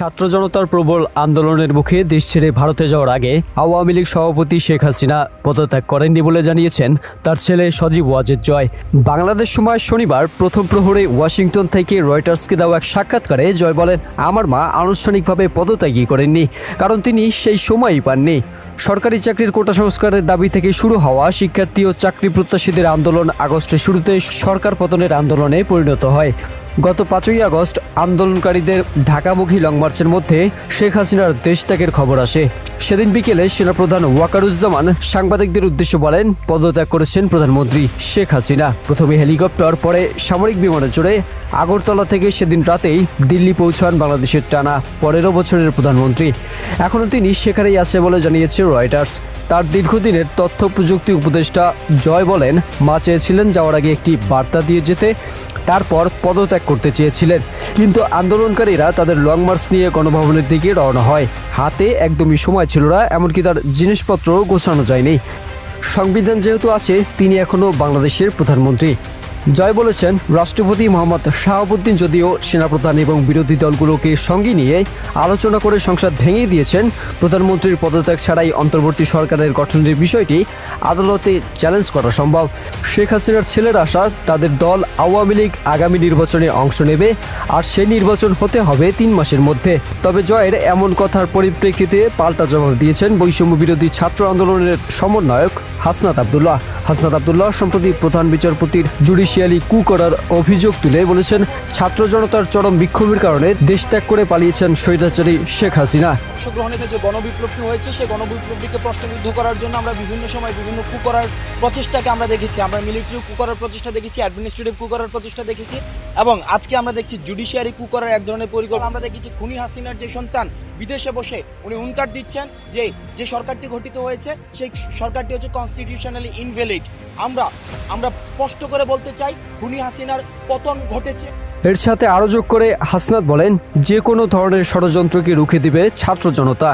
ছাত্র জনতার প্রবল আন্দোলনের মুখে দেশ ছেড়ে ভারতে যাওয়ার আগে আওয়ামী লীগ সভাপতি শেখ হাসিনা পদত্যাগ করেননি বলে জানিয়েছেন তার ছেলে সজীব ওয়াজেদ জয়। বাংলাদেশ সময় শনিবার প্রথম প্রহরে ওয়াশিংটন থেকে রয়টার্সকে দেওয়া এক সাক্ষাৎকারে জয় বলেন, আমার মা আনুষ্ঠানিকভাবে পদত্যাগই করেননি, কারণ তিনি সেই সময়ই পাননি। সরকারি চাকরির কোটা সংস্কারের দাবি থেকে শুরু হওয়া শিক্ষার্থী ও চাকরি প্রত্যাশীদের আন্দোলন আগস্টের শুরুতে সরকার পতনের আন্দোলনে পরিণত হয়। গত পাঁচই আগস্ট আন্দোলনকারীদের ঢাকামুখী লং মার্চের মধ্যে শেখ হাসিনার দেশত্যাগের খবর আসে। সেদিন বিকেলে সেনাপ্রধান ওয়াকারুজ্জামান সাংবাদিকদের উদ্দেশ্যে বলেন, পদত্যাগ করেছেন প্রধানমন্ত্রী শেখ হাসিনা। প্রথমে হেলিকপ্টার, পরে সামরিক বিমানে চড়ে আগরতলা থেকে সেদিন রাতেই দিল্লি পৌঁছান বাংলাদেশের টানা পনেরো বছরের প্রধানমন্ত্রী। এখনও তিনি সেখানেই আছে বলে জানিয়েছে রয়টার্স। তার দীর্ঘদিনের তথ্য প্রযুক্তি উপদেষ্টা জয় বলেন, মা চেয়েছিলেন যাওয়ার আগে একটি বার্তা দিয়ে যেতে, তারপর পদত্যাগ করতে চেয়েছিলেন। কিন্তু আন্দোলনকারীরা তাদের লং মার্চ নিয়ে গণভবনের দিকে রওনা হয়। হাতে একদমই সময় ছিল না এমনকি তার জিনিসপত্র গোছানো যায়নি। সংবিধান যেহেতু আছে তিনি এখনও বাংলাদেশের প্রধানমন্ত্রী। জয় বলেছেন রাষ্ট্রপতি মোহাম্মদ শাহাবুদ্দিন যদিও সেনাপ্রধান এবং বিরোধী দলগুলোকে সঙ্গে নিয়ে আলোচনা করে সংসদ ভেঙে দিয়েছেন, প্রধানমন্ত্রীর পদত্যাগ ছাড়াই অন্তর্বর্তী সরকারের গঠনের বিষয়টি আদালতে চ্যালেঞ্জ করা সম্ভব। শেখ হাসিনার ছেলের আশা, তাদের দল আওয়ামী লীগ আগামী নির্বাচনে অংশ নেবে আর সেই নির্বাচন হতে হবে তিন মাসের মধ্যে। তবে জয়ের এমন কথার পরিপ্রেক্ষিতে পাল্টা জবাব দিয়েছেন বৈষম্য বিরোধী ছাত্র আন্দোলনের সমন্বয়ক হাসনাত আবদুল্লাহ। হাসনাত আবদুল্লাহ সম্প্রতি প্রধান বিচারপতির জুডিশিয়ালি কু করার অভিযোগ তুলে বলেছেন, ছাত্র জনতার চরম বিক্ষোভের কারণে দেশ ত্যাগ করে পালিয়েছেন স্বৈরাচারী শেখ হাসিনা। অংশগ্রহণের যে গণবিপ্লবটি হয়েছে সেই গণবিপ্লবটিকে প্রশ্নবিদ্ধ করার জন্য আমরা বিভিন্ন সময় বিভিন্ন কু করার প্রচেষ্টাকে আমরা দেখেছি। আমরা মিলিটারি কু করার প্রচেষ্টা দেখেছি, অ্যাডমিনিস্ট্রেটিভ কু করার প্রচেষ্টা দেখেছি এবং আজকে আমরা দেখছি জুডিশিয়ারি কু করার এক ধরনের পরিকল্পনা। আমরা দেখেছি খুনি হাসিনার যে সন্তান বিদেশে বসে উনি হুঙ্কার দিচ্ছেন যে যে সরকারটি গঠিত হয়েছে, সেই সরকারটি হচ্ছে কনস্টিটিউশনালি ইনভ্যালিড আমরা আমরা স্পষ্ট করে বলতে চাই, খুনি হাসিনার পতন ঘটেছে। এর সাথে আরও যোগ করে হাসনাত বলেন, যে কোনো ধরনের ষড়যন্ত্রকে রুখে দিবে ছাত্র জনতা।